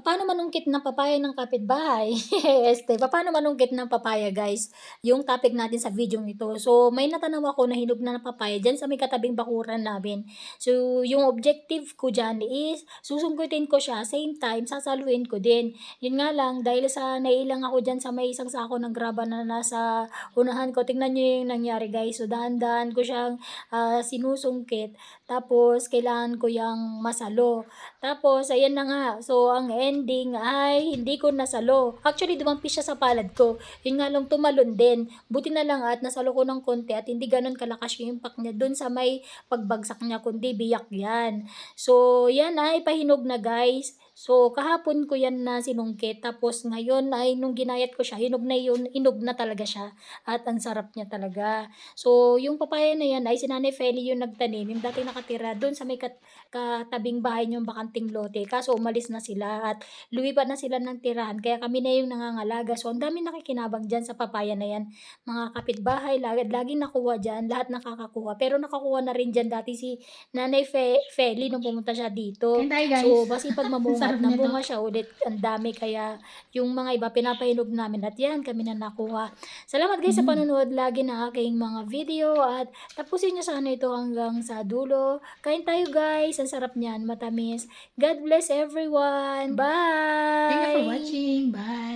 Paano manungkit ng papaya ng kapitbahay? este, paano manungkit ng papaya guys? Yung topic natin sa video nito. So, may natanaw ako na hinog na ng papaya dyan sa may katabing bakuran namin. So, yung objective ko dyan is susungkitin ko siya, same time, sasaluin ko din. Yun nga lang, dahil sa nailang ako dyan sa may isang sako ng graba na nasa unahan ko, tingnan nyo yung nangyari guys. So, dahan-dahan ko siyang ah, sinusungkit. Tapos, kailangan ko yung masalo. Tapos, ayan na nga. So, ang ending ay hindi ko nasalo. Actually, dumampi siya sa palad ko. Yun nga lang, tumalon din. Buti na lang at nasalo ko ng konti at hindi ganun kalakas yung impact niya dun sa may pagbagsak niya, kundi biyak yan. So, yan ay pahinog na guys. So, kahapon ko yan na sinungkit. Tapos, ngayon ay nung ginayat ko siya, hinog na yun, hinog na talaga siya. At ang sarap niya talaga. So, yung papaya na yan ay si Nanay Feli yung nagtanim. Yung dati nakatira doon sa may kat- katabing bahay niyong bakanting lote. Kaso umalis na sila at lumipat na sila ng tirahan. Kaya kami na yung nangangalaga. So, ang dami nakikinabang dyan sa papaya na yan. Mga kapitbahay, lagi, laging nakuha dyan. Lahat nakakakuha. Pero nakakuha na rin dyan dati si Nanay Fe- Feli nung pumunta siya dito. Kain tayo guys. So, masipag mamunga at namunga siya ulit. Ang dami kaya yung mga iba pinapahinog namin at yan kami na nakuha. Salamat guys sa Mm. panonood lagi ng aking mga video at tapusin nyo sana ito hanggang sa dulo. Kain tayo guys. Ang sarap niyan. Matamis. God bless everyone. Bye! Thank you for watching. Bye.